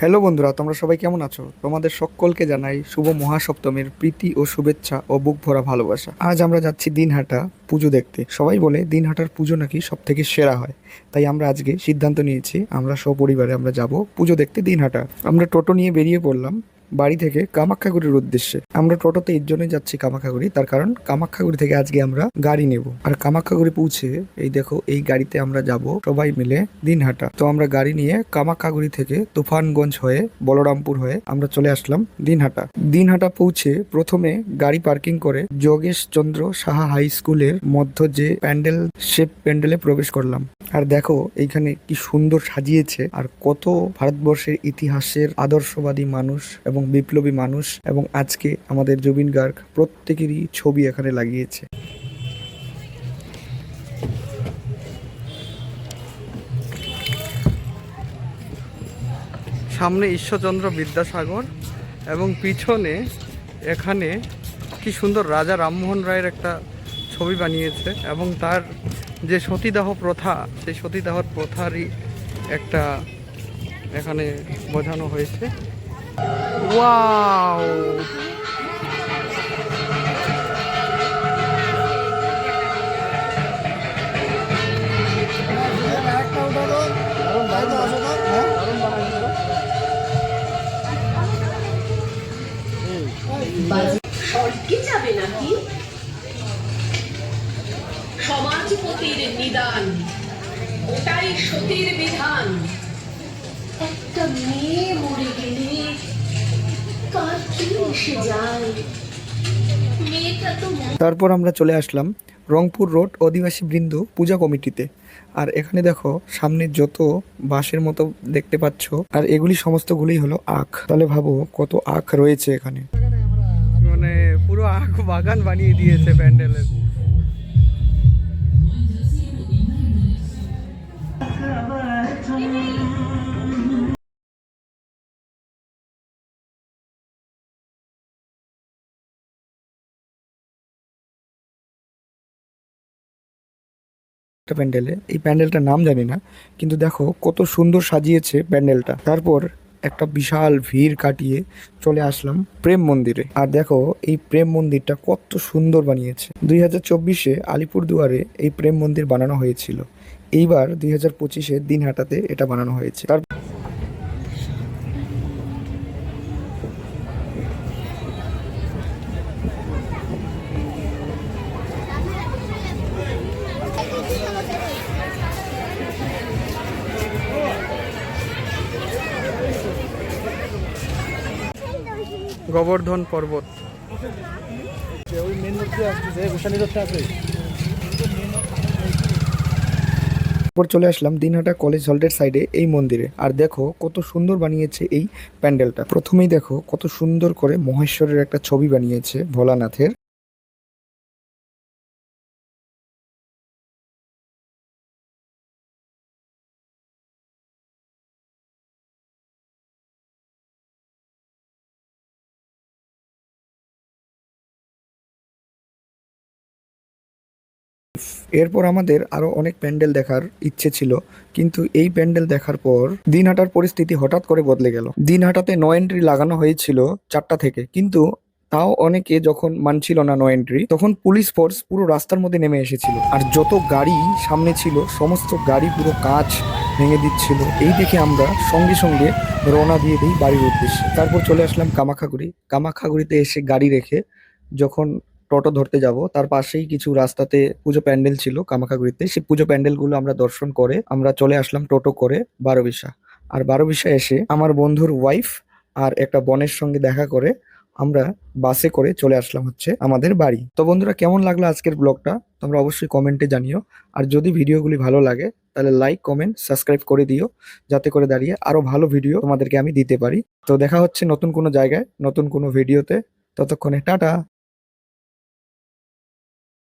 Hello বন্ধুরা, তোমরা সবাই কেমন আছো? তোমাদের সকলকে জানাই শুভ মহাসপ্তমীর প্রীতি ও শুভেচ্ছা ও বুক ভরা ভালোবাসা। আজ আমরা যাচ্ছি দিনহাটা পুজো দেখতে। সবাই বলে দিনহাটার পুজো নাকি সব থেকে সেরা হয়। তাই আমরা আজকে সিদ্ধান্ত নিয়েছি, আমরা সপরিবারে আমরা যাব পুজো দেখতে দিনহাটা। আমরা টোটো নিয়ে বেরিয়ে পড়লাম। বাড়ি থেকে কামাখ্যাগুড়ির উদ্দেশ্যে। আমরা টোটোতে এর জন্যই যাচ্ছি কামাখ্যাগুড়ি, তার কারণ কামাখ্যাগুড়ি থেকে আজকে আমরা গাড়ি নেব। আর কামাখ্যাগুড়ি পৌঁছে, এই দেখো, এই গাড়িতে আমরা যাব সবাই মিলে দিনহাটা। তো আমরা গাড়ি নিয়ে কামাখ্যাগুড়ি থেকে তুফানগঞ্জ হয়ে বলরামপুর হয়ে আমরা চলে আসলাম দিনহাটা। দিনহাটা পৌঁছে প্রথমে গাড়ি পার্কিং করে যোগেশ চন্দ্র সাহা হাই স্কুলের মধ্য যে প্যান্ডেল, সে প্যান্ডেলে প্রবেশ করলাম। আর দেখো, এইখানে কি সুন্দর সাজিয়েছে। আর কত ভারতবর্ষের ইতিহাসের আদর্শবাদী মানুষ এবং বিপ্লবী মানুষ এবং আজকে আমাদের জুবিন গার্গ প্রত্যেকেরই ছবি এখানে লাগিয়েছে। সামনে ঈশ্বরচন্দ্র বিদ্যাসাগর এবং পিছনে এখানে কি সুন্দর রাজা রামমোহন রায়ের একটা ছবি বানিয়েছে এবং তার যে সতীদাহ প্রথা, সেই সতীদাহ প্রথারই একটা এখানে বোঝানো হয়েছে। ওয়াও স্বর্গে যাবে নাকি? সমাজপতির নিদান ওটাই সতীর বিধান। একটা মেয়ে মরে গেলে কার কি এসে যায় মেয়েটা তো মরে তারপর আমরা চলে আসলাম রংপুর রোড অধিবাসী বৃন্দ পূজা কমিটিতে। আর এখানে দেখো, সামনে যত বাঁশের মতো দেখতে পাচ্ছ, আর এগুলি সমস্তগুলি হলো আখ। তাহলে ভাবো, কত আখ রয়েছে এখানে। মানে পুরো আখ বাগান বানিয়ে দিয়েছে প্যান্ডেলের। একটা প্যান্ডেলে। এই প্যান্ডেলটার নাম জানি না, কিন্তু দেখো কত সুন্দর সাজিয়েছে প্যান্ডেলটা। তারপর একটা বিশাল ভিড় কাটিয়ে চলে আসলাম প্রেম মন্দিরে। আর দেখো এই প্রেম মন্দিরটা কত সুন্দর বানিয়েছে। দুই হাজার চব্বিশে আলিপুরদুয়ারে এই প্রেম মন্দির বানানো হয়েছিল। এইবার দুই হাজার পঁচিশে দিনহাটাতে এটা বানানো হয়েছে। তার গোবর্ধন পর্বত। তারপর চলে আসলাম দিনহাটা কলেজ হল্টের সাইডে এই মন্দিরে। আর দেখো কত সুন্দর বানিয়েছে এই প্যান্ডেলটা। প্রথমেই দেখো কত সুন্দর করে মহেশ্বরের একটা ছবি বানিয়েছে ভোলানাথের। এরপর আমাদের আরও অনেক প্যান্ডেল দেখার ইচ্ছে ছিল, কিন্তু এই প্যান্ডেল দেখার পর দিনহাটার পরিস্থিতি হঠাৎ করে বদলে গেল। দিনহাটাতে নো এন্ট্রি লাগানো হয়েছিল চারটা থেকে, কিন্তু তাও অনেকে যখন মানছিল না নো এন্ট্রি তখন পুলিশ ফোর্স পুরো রাস্তার মধ্যে নেমে এসেছিল। আর যত গাড়ি সামনে ছিল, সমস্ত গাড়ি পুরো কাঁচ ভেঙে দিচ্ছিল। এই দেখে আমরা সঙ্গে সঙ্গে রওনা দিয়ে দিই বাড়ির উদ্দেশ্যে। তারপর চলে আসলাম কামাখাগুড়ি। কামাখাগুড়িতে এসে গাড়ি রেখে যখন টোটো ধরতে যাব। তার পাশেই কিছু রাস্তাতে পুজো প্যান্ডেল ছিল কামাখাগুড়িতে সেই পুজো প্যান্ডেলগুলো আমরা দর্শন করে আমরা চলে আসলাম টোটো করে বারোবিশা। আর বারোবিশা এসে আমার বন্ধুর ওয়াইফ আর একটা বোনের সঙ্গে দেখা করে আমরা বাসে করে চলে আসলাম হচ্ছে আমাদের বাড়ি। তো বন্ধুরা, কেমন লাগল আজকের ব্লগটা তোমরা অবশ্যই কমেন্টে জানিও। আর যদি ভিডিওগুলি ভালো লাগে, তাহলে লাইক কমেন্ট সাবস্ক্রাইব করে দিও। যাতে করে দাঁড়িয়ে আরও ভালো ভিডিও তোমাদেরকে আমি দিতে পারি। তো দেখা হচ্ছে নতুন কোনো জায়গায়, নতুন কোনো ভিডিওতে ততক্ষণে টাটা!